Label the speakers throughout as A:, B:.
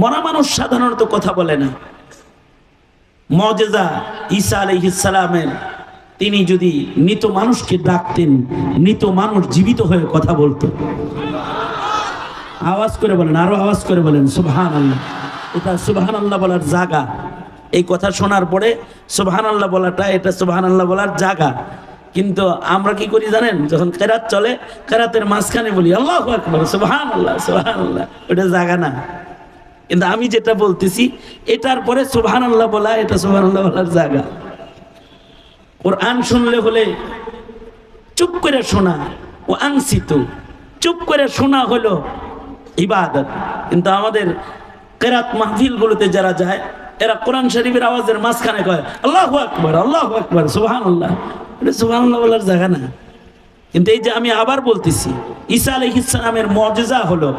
A: মরা মানুষ সাধারণত কথা বলে না। মজেজা ঈসা আলহিসালামের তিনি যদি মৃত মানুষকে ডাকতেন, মৃত মানুষ জীবিত হয়ে কথা বলতো। আওয়াজ করে বলেন, আরও আওয়াজ করে বলেন সুবহান আল্লাহ এটা সুবহান আল্লাহ বলার জায়গা এই কথা শোনার পরে সুবহান আল্লাহ বলাটা, এটা সুবহান আল্লাহ বলার জায়গা কিন্তু আমরা কি করি জানেন, যখন কেরাত চলে, কেরাতের মাঝখানে বলি, আল্লাহ সুবহান আল্লাহ সুবহান আল্লাহ ওটা জায়গা না। কিন্তু আমি যেটা বলতেছি, এটার পরে সুবহান আল্লাহ বলা, এটা সুবহান আল্লাহ বলার জায়গা। কোরআন শুনলে হলে চুপ করে শোনা, ও আংসিত চুপ করে শোনা হলো ইবাদত। কিন্তু আমাদের কেরাত মাহফিলগুলোতে যারা যায়, এরা কোরআন শরীফের আওয়াজের মাঝখানে কয়, আল্লাহ আকবর আল্লাহ আকবর সুবহান আল্লাহ এটা সুবহান আল্লাহ বলার জায়গা না। কিন্তু এই যে আমি আবার বলতেছি, ঈসা আলহিসামের মজেজা হলো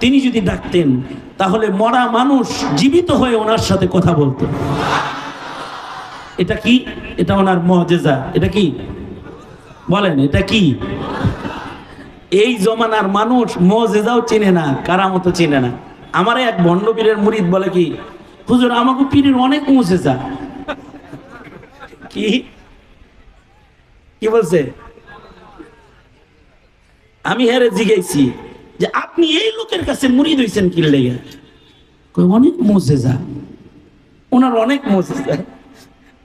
A: তিনি যদি ডাকতেন, তাহলে মরা মানুষ জীবিত হয়ে ওনার সাথে কথা বলতো। এটা কি? এটা ওনার মজেজা। এটা কি? বলেন, এটা কি? এই জমানার মানুষ মজেজাও চেনে না কারামতো চেনে না। আমার এক ভণ্ড পীরের মুরিদ বলে কি, হুজুর আমাকে পীরের অনেক মজেজা। কি? কি বলছে? আমি হেরে জিগাইছি। যে আপনি এই লোকের কাছে মুরিদ হইছেন কি লেগে। অনেক মজেজা। ওনার অনেক মজেজা।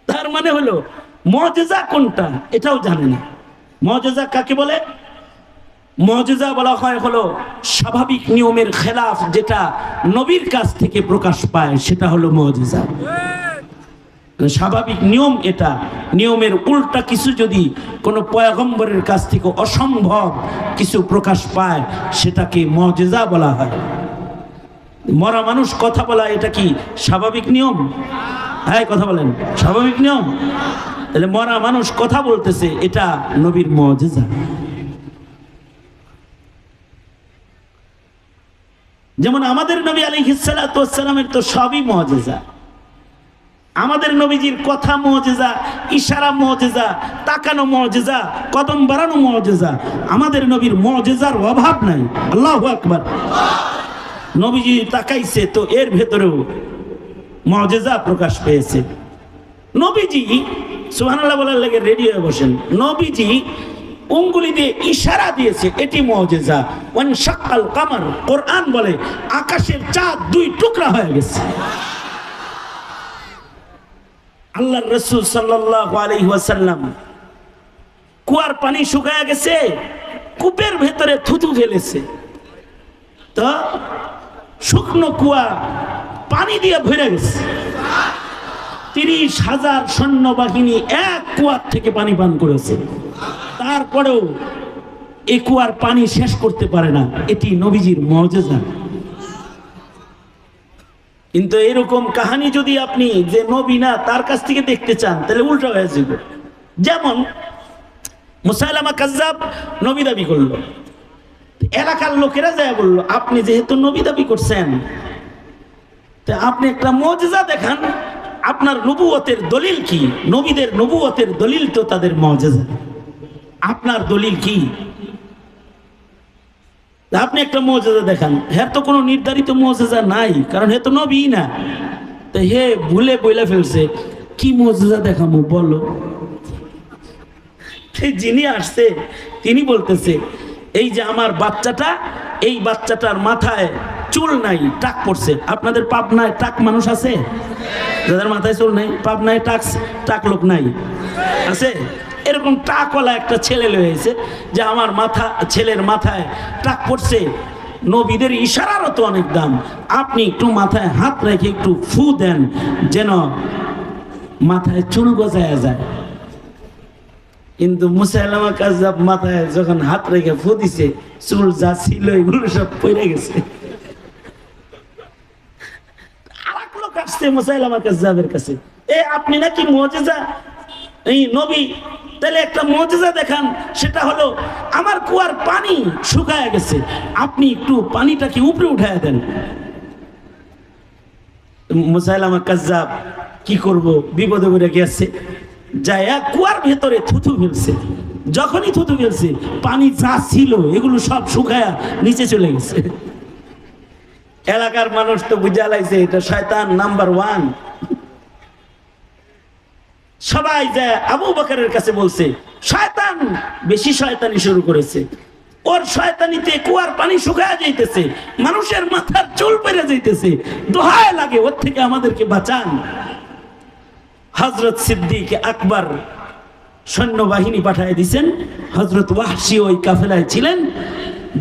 A: তার মানে হলো, মজেজা কোনটা এটাও জানে না। মজেজা কাকে বলে? মজেজা বলা হয় হলো স্বাভাবিক নিয়মের খেলাফ যেটা নবীর কাছ থেকে প্রকাশ পায়, সেটা হলো মজেজা। স্বাভাবিক নিয়ম এটা। নিয়মের উল্টা কিছু যদি কোনো পয়াগম্বরের কাছ থেকে অসম্ভব কিছু প্রকাশ পায়, সেটাকে মজেজা বলা হয়। মরা মানুষ কথা বলা, এটা কি স্বাভাবিক নিয়ম? হ্যাঁ কথা বলেন। স্বাভাবিক নিয়ম? তাহলে মরা মানুষ কথা বলতেছে, এটা নবীর মজেজা। যেমন আমাদের নবী আলী হিসালামের তো সবই মজেজা। আমাদের নবীজির কথা মজেজা, ইশারা মজেজা, তাকানো মজেজা, কদম বাড়ানো মজেজা। আমাদের নবীর মজেজার অভাব নাই। আল্লাহ আকবার। নবীজি তাকাইছে তো এর ভেতরেও মজেজা প্রকাশ পেয়েছে। নবীজি, সুবহানাল্লাহ বলার লেগে রেডি হয়ে বসেন। নবীজি উঙ্গুলি দিয়ে ইশারা দিয়েছে, এটি মজেজা। ওয়ান শাক্কাল কামার, কোরআন বলে, আকাশের চাঁদ দুই টুকরা হয়ে গেছে। আল্লাহ রসুল সাল্লাহ কুয়ার পানি শুকায় গেছে, কূপের ভেতরে থুতু ফেলেছে। তো শুকনো কুয়া পানি দিয়ে ভরে গেছে। তিরিশ হাজার সৈন্যবাহিনী এক কুয়ার থেকে পানি পান করেছে। তারপরেও এই কুয়ার পানি শেষ করতে পারে না। এটি নবীজির মজেজা। কিন্তু এরকম কাহানি যদি আপনি যে নবী না, তার কাছ থেকে দেখতে চান, তাহলে উল্টো হয়ে যাবে। যেমন মুসাইলামা কাজ্জাব নবী দাবি করল। এলাকার লোকেরা যায় বলল, আপনি যেহেতু নবী দাবি করছেন, তা আপনি একটা মজেজা দেখান, আপনার নবুয়তের দলিল কি? নবীদের নবুয়তের দলিল তো তাদের মজেজা। আপনার দলিল কি? আপনি একটা মজেজা দেখান। হ্যাঁ তো কোনো নির্ধারিত মজেজা নাই, কারণ হে তো নবী না। তো হে ভুলে বইলা ফেলছে, কি মজেজা দেখামো, বলো। যিনি আসছে, তিনি বলতেছে, এই যে আমার বাচ্চাটা, এই বাচ্চাটার মাথায় চুল নাই, টাক পড়ছে। আপনাদের পাবনায় টাক মানুষ আছে? যাদের মাথায় চুল নেই, পাবনায় টাক টাক লোক নাই। আছে? এরকম টাকওয়ালা একটা ছেলে লয়েছে যে আমার মাথা, ছেলের মাথায় টাক পড়ছে। নবীদের ইশারারও তো অনেক দাম। আপনি একটু মাথায় হাত রেখে একটু ফু দেন যেন মাথায় চুল গজায় যায়। কিন্তু মুসাইলামা কাজাব মাথায় যখন হাত রেখে ফু দিছে, চুল যা ছিল এগুলো সব পড়ে গেছে। আরেক লোক আসছে মুসাইলামা কাজাবের কাছে। এ, আপনি নাকি মজেজা? এই নবী, তাহলে একটা দেখান, সেটা হলো, আমার কুয়ার পানি শুকায় গেছে, আপনি একটু পানিটাকে উপরে উঠায় দেন। কাজাব কি করব? বিপদে গেছে। কুয়ার ভেতরে থুথু ফেলছে। যখনই থুতু ফেলছে, পানি যা ছিল, এগুলো সব শুকায়া নিচে চলে গেছে। এলাকার মানুষ তো বুঝা লাইছে এটা শয়তান নাম্বার ওয়ান। সবাই যে আবু বকরের কাছে বলছে, শয়তান, বেশি শয়তানি শুরু করেছে। ওর শয়তানিতে কুয়ার পানি শুকায় যাইতেছে, মানুষের মাথার চুল পেরে যাইতেছে, দোহায় লাগে, ওর থেকে আমাদেরকে বাঁচান। হজরত সিদ্দিক আকবর সৈন্যবাহিনী পাঠায় দিছেন হজরত ওয়াহশি ওই কাফেলায় ছিলেন,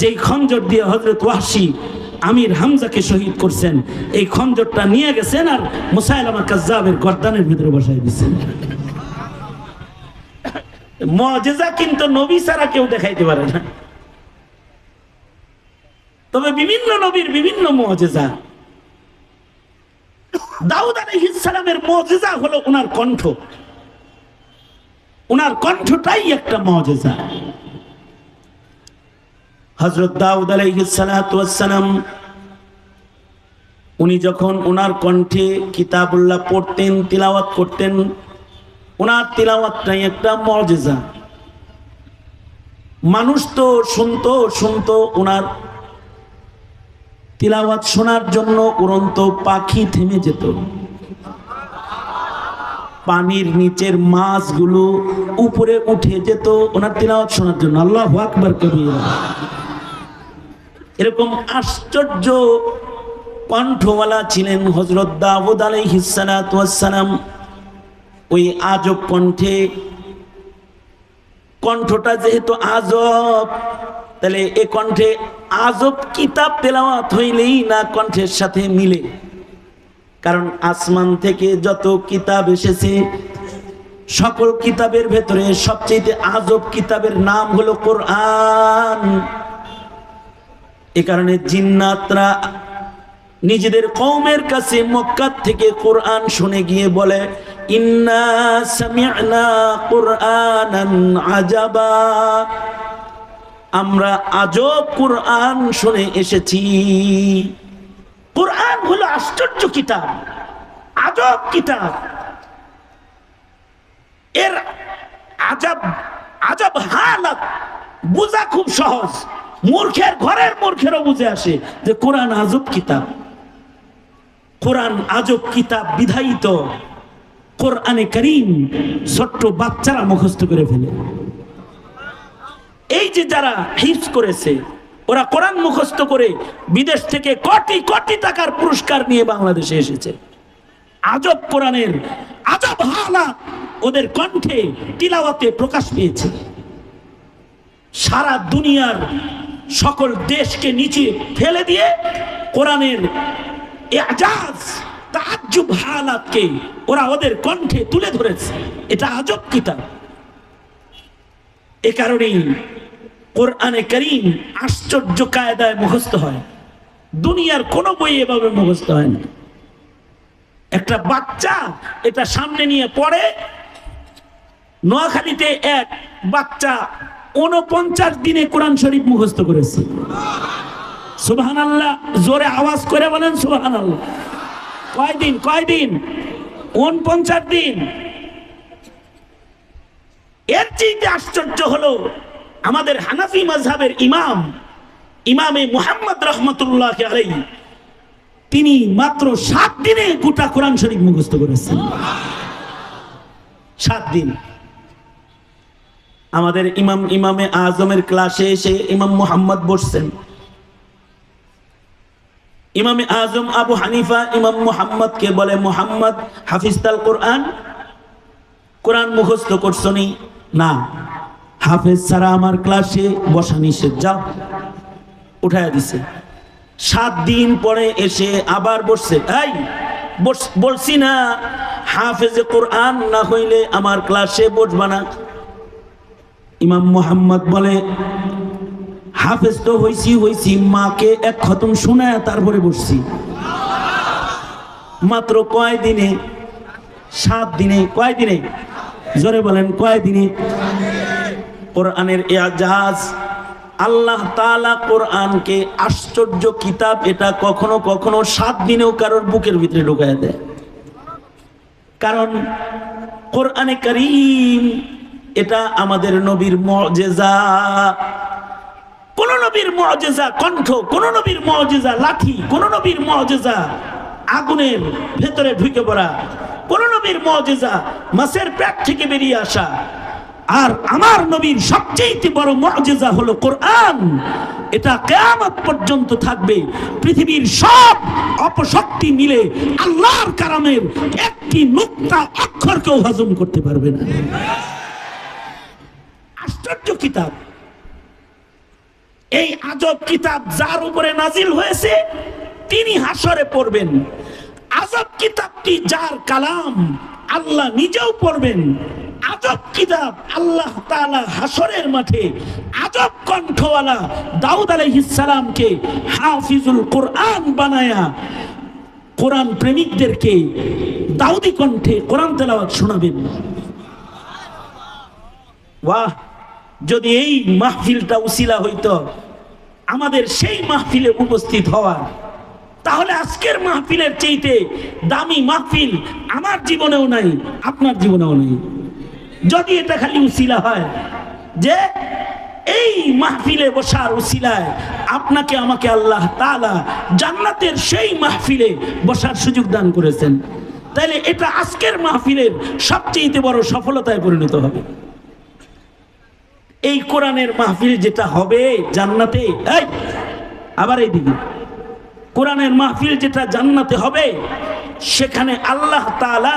A: যেই খঞ্জর দিয়ে হজরত ওয়াহশি আমির হামজাকে শহীদ করছেন। এই খঞ্জরটা নিয়ে গেছেন আর মুসাইলামা কাজ্জাবের গর্দানের ভিতরে বসাই দিচ্ছেন মজেজা কিন্তু নবী ছাড়া কেউ দেখাইতে পারে না। তবে বিভিন্ন নবীর বিভিন্ন মজেজা। দাউদ আলাইহিস সালামের মজেজা হলো ওনার কণ্ঠ। ওনার কণ্ঠটাই একটা মজেজা। হজরত দাউদ আলাইহিসালাম উনি যখন ওনার কণ্ঠে কিতাবুল্লাহ পড়তেন, তিলাওয়াত করতেন ওনার তিলাওয়াতটাই একটা মজেজা মানুষ তো শুনতো শুনতো ওনার তিলাওয়াত শোনার জন্য উড়ন্ত পাখি থেমে যেত। পানির নিচের মাছগুলো উপরে উঠে যেত ওনার তিলাওয়াত শোনার জন্য। আল্লাহ আকবর কবির। এরকম আশ্চর্য কণ্ঠওয়ালা ছিলেন হজরত দাউদ আলাইহিসসালাম ওই আজব কণ্ঠে। কণ্ঠটা যেহেতু আজব, তাহলে এ কণ্ঠে আজব কিতাব তেলাওয়াত হইলেই না কণ্ঠের সাথে মিলে। কারণ আসমান থেকে যত কিতাব এসেছে, সকল কিতাবের ভেতরে সবচেয়ে আজব কিতাবের নাম হলো কোরআন। এ কারণে জিন্নাতরা নিজেদের কৌমের কাছে মক্কার থেকে কোরআন শুনে গিয়ে বলে ইন্না সামি'না কোরআনান আজাবা। আমরা আজব কোরআন শুনে এসেছি। কোরআন হলো আশ্চর্য কিতাব, আজব কিতাব। এর আজব আজব হালাত বোঝা খুব সহজ। মূর্খের ঘরের মূর্খেরও বুঝে আসে যে কোরআন আজব কিতাব। কোরআন আজব কিতাব বিধায়িত। কোরআনে করিম ছোট্ট বাচ্চারা মুখস্থ করে ফেলে। এই যে যারা হিপস করেছে, ওরা কোরআন মুখস্থ করে বিদেশ থেকে কোটি কোটি টাকার পুরস্কার নিয়ে বাংলাদেশে এসেছে। আজব কোরআনের আজব হালাত ওদের কণ্ঠে টিলাওয়াতে প্রকাশ পেয়েছে। সারা দুনিয়ার সকল দেশকে নিচে ফেলে দিয়ে কোরআনের এজাজ তাজ্জুব হালাতকে ওরা ওদের কণ্ঠে তুলে ধরেছে। এটা আজব কিতাব। এ কারণেই কোরআনে করিম আশ্চর্য কায়দায় মুখস্থ হয়। দুনিয়ার কোনো বই এভাবে মুখস্থ হয় না। একটা বাচ্চা এটা সামনে নিয়ে পড়ে, নোয়াখালীতে এক বাচ্চা উনপঞ্চাশ দিনে কোরআন শরীফ মুখস্থ করেছে। সুবাহান আল্লাহ জোরে আওয়াজ করে বলেন সুবাহান আল্লাহ কয়দিন কয়দিন? উনপঞ্চাশ দিন। এর চেয়ে আশ্চর্য হলো আমাদের হানাফি mazhabের ইমাম, ইমামে মুহাম্মদ রহমতুল্লাহ আলাই তিনি মাত্র সাত দিনে গোটা কোরআন শরীফ মুখস্থ করেছেন। সাত দিন। আমাদের ইমাম, ইমামে আজমের ক্লাসে এসে ইমাম মোহাম্মদ বসছেন। ইমামে আজম আবু হানিফা, ইমাম মুহাম্মদকে বলে, মুহাম্মদ হাফিজতাল কোরআন? কোরআন মুখস্থ করছনি না? হাফেজ ছাড়া আমার ক্লাসে বসা নিষেধ। যাও। উঠায় দিছে। সাত দিন পরে এসে আবার বসছে। এই বলছি না, হাফেজে কোরআন না হইলে আমার ক্লাসে বসবা না। ইমাম মোহাম্মদ বলে হাফেজ তো হইছি হইছি, মাকে এক খতম শোনায় তারপরে বসছি। মাত্র কয় দিনে, সাত দিনে, কয় দিনে? জোরে বলেন, কয় দিনে? কোরআনের এজাজ, আল্লাহ তাআলা কোরআনকে আশ্চর্য কিতাব এটা কখনো কখনো সাত দিনেও কারোর বুকের ভিতরে ঢুকায় দেয়। কারণ কোরআনে করিম এটা আমাদের নবীর মজেজা। কোন নবীর মজেজা কণ্ঠ, কোন নবীর মজেজা লাঠি, কোন নবীর মজেজা আগুনের ভেতরে ঢুকে পড়া, কোন নবীর মজেজা মাছের পেট থেকে বেরিয়ে আসা। আর আমার নবীর সবচেয়ে বড় মজেজা হলো কোরআন। এটা কেয়ামত পর্যন্ত থাকবে। পৃথিবীর সব অপশক্তি মিলে আল্লাহর কারামের একটি নুক্তা অক্ষরকেও হজম করতে পারবে না। আশ্চর্য কিতাব। আজব কিতাব যার উপরে নাজিল হয়েছে, তিনি হাসরে পড়বেন। আজব কিতাবটি যার কালাম, আল্লাহ নিজেও পড়বেন। আজব কিতাব আল্লাহ তাআলা হাসরের মাঠে, আজব কণ্ঠওয়ালা দাউদ আলাইহিস সালামকে হাফিজুল কোরআন বানায়া, কোরআন প্রেমিকদেরকে দাউদি কণ্ঠে কোরআন তেলাওয়াত শোনাবেন। বাহ যদি এই মাহফিলটা উসিলা হইতো আমাদের সেই মাহফিলে উপস্থিত হওয়ার। তাহলে আজকের মাহফিলের চেয়েতে দামি মাহফিল আমার জীবনেও নাই, আপনার জীবনেও নাই। যদি এটা খালি উসিলা হয় যে এই মাহফিলে বসার উসিলায় আপনাকে, আমাকে আল্লাহ তাআলা জান্নাতের সেই মাহফিলে বসার সুযোগ দান করেছেন। তাইলে এটা আজকের মাহফিলের সবচেয়ে বড় সফলতায় পরিণত হবে। এই কোরআনের মাহফিল যেটা হবে জান্নাতে, এই এইদিকে কোরআনের মাহফিল যেটা জান্নাতে হবে, সেখানে আল্লাহ তাআলা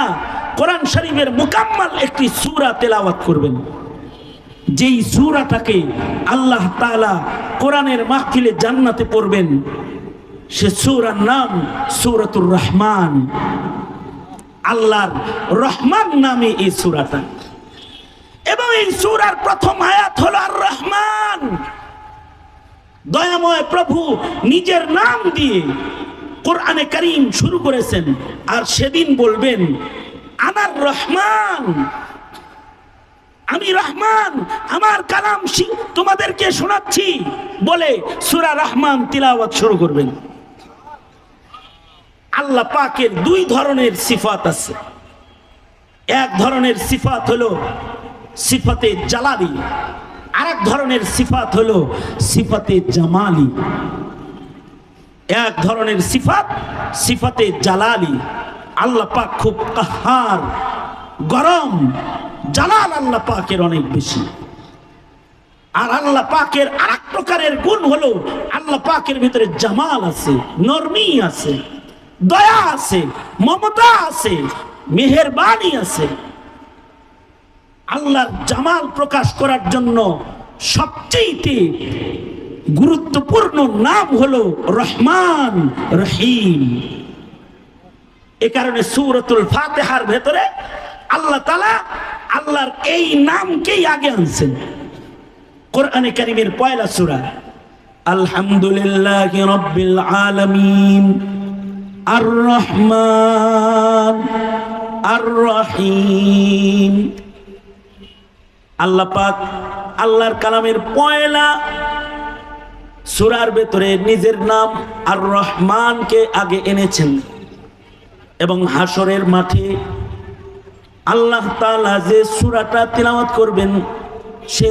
A: কোরআন শরীফের মুকাম্মাল একটি সুরা তেলাওয়াত করবেন। যেই সুরাটাকে আল্লাহ তাআলা কোরআনের মাহফিলে জান্নাতে পড়বেন, সে সুরার নাম সূরাতুর রহমান। আল্লাহর রহমান নামে এই সূরাটা। এবং এই সুরার প্রথম আয়াত হলো আর রহমান দয়াময় প্রভু নিজের নাম দিয়ে কোরআনে করিম শুরু করেছেন আর সেদিন বলবেন আনার রহমান, আমি রহমান, আমার কালাম তোমাদেরকে শোনাচ্ছি। বলে সূরা রহমান তিলাওয়াত শুরু করবেন। আল্লাহ পাকের দুই ধরনের সিফাত আছে। এক ধরনের সিফাত হলো সিফাতে জালালি। আর এক ধরনের সিফাত হলো সিফাতে জামালি। এক ধরনের সিফাত সিফাতে জালালি। আল্লাহ পাক খুব কাহার, গরম। জালাল আল্লাহ পাকের অনেক বেশি। আর আল্লাহ পাকের আরেক প্রকারের গুণ হলো আল্লাহ পাকের ভিতরে জামাল আছে, নরমি আছে, দয়া আছে, মমতা আছে, মেহেরবানি আছে। আল্লাহর জামাল প্রকাশ করার জন্য সবচেয়ে গুরুত্বপূর্ণ নাম হলো রহমান রহিম। এ কারণে সুরতুল ফাতেহার ভেতরে আল্লাহ তালা আল্লাহর এই নামকেই আগে আনছেন। কোরআনে কারিমের পয়লা সূরা, আলহামদুলিল্লাহ রাব্বিল আলামিন আর রহমান আর রহিম আল্লাহ পাক আল্লাহর কালামের পয়লা সুরার ভেতরে নিজের নাম আর রহমানকে আগে এনেছেন এবং হাসরের মাঠে আল্লাহ তালা যে সূরাটা তিলাওয়াত করবেন, সে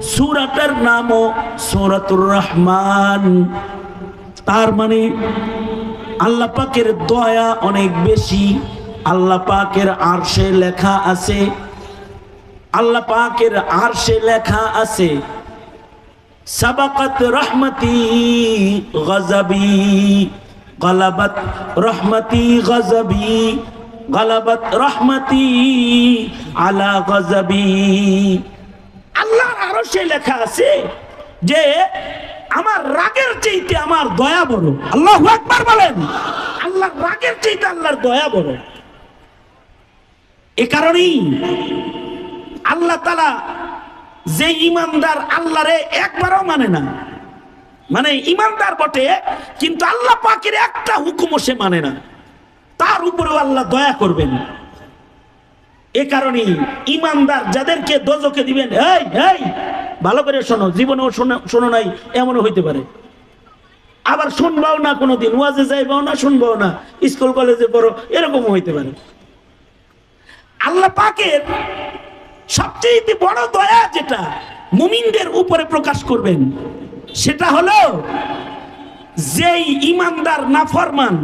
A: সূরাটার নামও সূরাতুর রহমান। তার মানে আল্লাহ পাকের দয়া অনেক বেশি, আল্লাহ পাকের আরশে লেখা আছে আল্লাহ পাকের আরশে লেখা আছে, সাবাকাত রহমতি গজবি, গলাবত রহমতি গজবি, গলাবত রহমতি আলা গজবি। আল্লাহর আরশে লেখা আছে যে, আমার রাগের চাইতে আমার দয়া বড়। আল্লাহ একবার বলেন, আল্লাহর রাগের চাইতে আল্লাহর দয়া বড়। এ কারণেই আল্লাহ তালা যে ইমানদার আল্লাহরে একবারও মানে না। মানে ইমানদার বটে, কিন্তু আল্লাহ পাকের একটা হুকুমও সে মানে না। তার উপরেও আল্লাহ দয়া করবেন। এ কারণে ইমানদার যাদেরকে দোজকে দিবেন এই এই ভালো করে শোনো, জীবনেও শোনো নাই, এমনও হইতে পারে। আবার শুনবাও না কোনোদিন, ওয়াজে যাইবাও না, শুনবাও না, স্কুল, কলেজে পড়ো, এরকমও হইতে পারে। আল্লাহ পাকের সবচেয়ে বড় দয়া যেটা মুমিনদের উপরে প্রকাশ করবেন, সেটা হলো যেই ইমানদার নাফরমান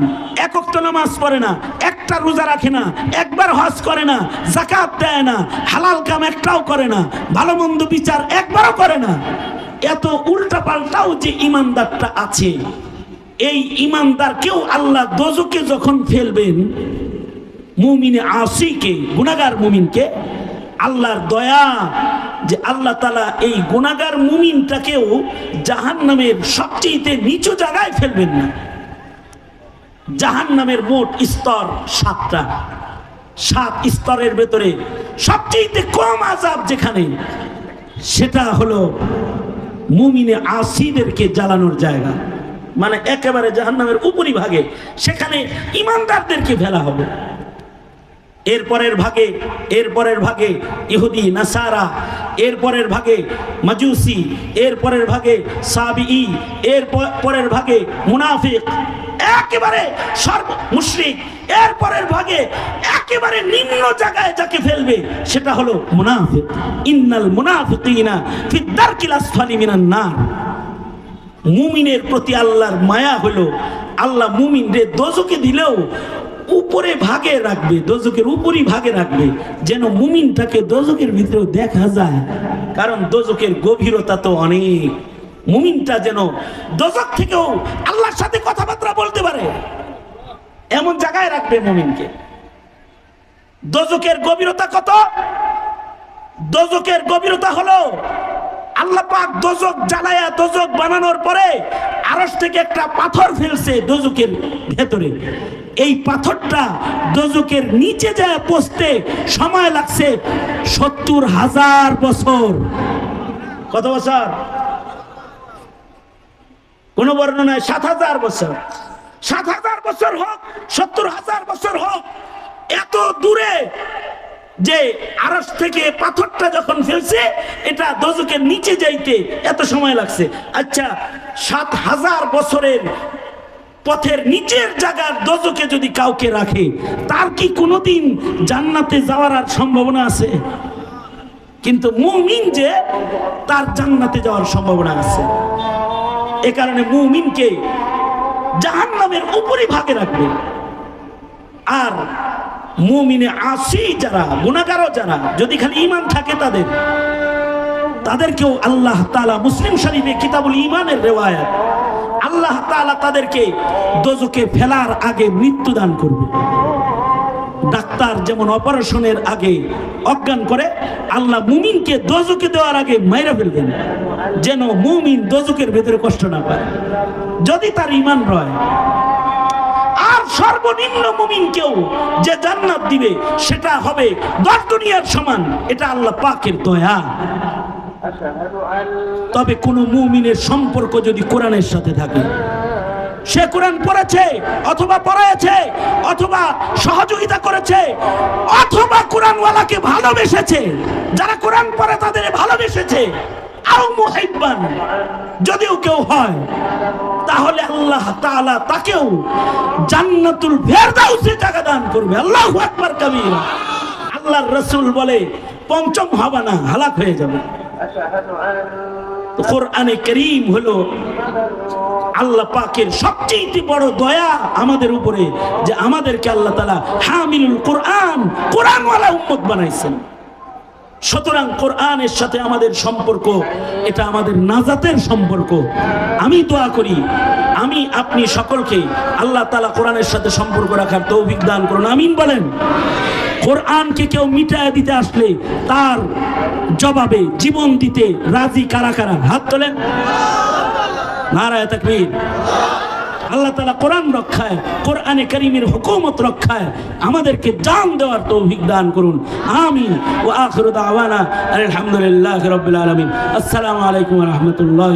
A: একক তো নামাজ পড়ে না, একটা রোজা রাখে না, একবার হজ করে না জাকাত দেয় না, হালাল কাম একটাও করে না, ভালো মন্দ বিচার একবারও করে না, এত উল্টা পাল্টাও যে ইমানদারটা আছে, এই ইমানদারকেও আল্লাহ দোজকে যখন ফেলবেন, মুমিনে আসিকে গুনাগার মুমিনকে আল্লাহর দয়া যে আল্লাহ তালা এই গুনাগার মুমিনটাকেও জাহান নামের সবচেয়ে নিচু জায়গায় ফেলবেন না। জাহান নামের মোট স্তর সাতটা। সাত স্তরের ভেতরে সবচেয়ে কম আজাব যেখানে, সেটা হলো মুমিনে আসিদেরকে জ্বালানোর জায়গা। মানে একেবারে জাহান্নামের উপরিভাগে, সেখানে ইমানদারদেরকে ফেলা হবে। এরপরের ভাগে এরপরের ভাগে ইহুদি, নাসারা এরপরের ভাগে মাজুসি এরপরের ভাগে সাবি এর পরের ভাগে মুনাফিক, একেবারে সর্ব, মুশরিক এরপরের ভাগে একেবারে নিম্ন জায়গায় যাকে ফেলবে, সেটা হলো মুনাফিক। ইন্নাল মুনাফিকিনা ফিদ দারকিল আসফালি মিনান নার। মুমিনের প্রতি আল্লাহর মায়া হলো, আল্লাহ মুমিন রে দোজকে দিলেও উপরে ভাগে রাখবে দোজকের উপরই ভাগে রাখবে। যেন মুমিনটাকে দোজকের ভিতরেও দেখা যায়। কারণ দোজকের গভীরতা তো অনেক। মুমিনটা যেন দোজক থেকেও আল্লাহর সাথে কথাবার্তা বলতে পারে। এমন জায়গায় রাখবে মুমিনকে। দোজকের গভীরতা কত? দোজকের গভীরতা হলো আল্লাহ পাক দোজক জ্বালায়া দোজক বানানোর পরে আরস থেকে একটা পাথর ফেলছে দোজকের ভেতরে। এই পাথরটা দোজকের নিচে যায় পৌঁছতে সময় লাগছে সত্তর হাজার বছর। কত বছর? কোন বর্ণনায় সাত হাজার বছর। সাত হাজার বছর হোক, সত্তর হাজার বছর হোক, এত দূরে যে আরস থেকে পাথরটা যখন ফেলছে, এটা দোজকের নিচে যাইতে এত সময় লাগছে। আচ্ছা সাত হাজার বছরের পথের নিচের জায়গার দোজকে যদি কাউকে রাখে, তার কি কোনোদিন জান্নাতে যাওয়ার আর সম্ভাবনা আছে? কিন্তু মুমিন যে, তার জান্নাতে যাওয়ার সম্ভাবনা আছে। এ কারণে মুমিনকে জাহান্নামের উপরে ভাগে রাখবে। আর মুমিনে আসি যারা গুণাগারও যারা, যদি খালি ইমান থাকে তাদের, তাদেরকেও আল্লাহ তালা মুসলিম শরীফে কিতাবুল ইমানের রেওয়ায়াত আল্লাহ তালা তাদেরকে দোজকে ফেলার আগে মৃত্যু দান করবে। ডাক্তার যেমন অপারেশনের আগে অজ্ঞান করে, আল্লাহ মুমিনকে দোজকে দেওয়ার আগে মাইরা ফেলবেন। যেন মুমিন দোজকের ভেতরে কষ্ট না পায়। যদি তার ইমান রয়, আর সর্বনিম্ন মুমিনকেও যে জান্নাত দিবে, সেটা হবে দশ দুনিয়ার সমান। এটা আল্লাহ পাকের দয়া। তবে কোন মুমিনের সম্পর্ক যদি কোরআনের সাথে থাকে, সে কোরআন পড়েছে অথবা পড়ায়ছে, অথবা সহযোগিতা করেছে, অথবা কোরআনওয়ালাকে ভালোবেসেছে। যারা কোরআন পড়ে তাদের ভালোবেসেছে। যদিও কেউ হয়, তাহলে আল্লাহ তাআলা তাকেও জান্নাতুল ফেরদাউসে জায়গা দান করবে। আল্লাহু আকবার, কাবীরা। আল্লাহর রাসূল বলে, পঞ্চম হবে না, হালাক হয়ে যাবে। কোরআনে করিম হলো আল্লাহ পাকের সবচেয়ে বড় দয়া আমাদের উপরে, যে আমাদেরকে আল্লাহ তালা হামিলুল কোরআন কোরআনওয়ালা উম্মত বানাইছেন। সুতরাং কোরআনের সাথে আমাদের সম্পর্ক, এটা আমাদের নাজাতের সম্পর্ক। আমি দোয়া করি, আমি, আপনি সকলকে আল্লাহ তালা কোরআনের সাথে সম্পর্ক রাখার তৌফিক দান করুন। আমিন বলেন। কোরআনকে কেউ মিটায় দিতে আসলে তার জবাবে জীবন দিতে রাজি কারা কারা? হাত তোলেন। নারায় তাকবীর। আল্লাহ তালা কোরআন রক্ষায়, কোরআনে করিমের হুকুমত রক্ষায় আমাদেরকে জান দেওয়ার তৌফিক দান করুন। আমি ও আখির দাওয়ানা আলহামদুলিল্লাহ রবিল আলমিন। আসসালামু আলাইকুম রহমতুল্লাহ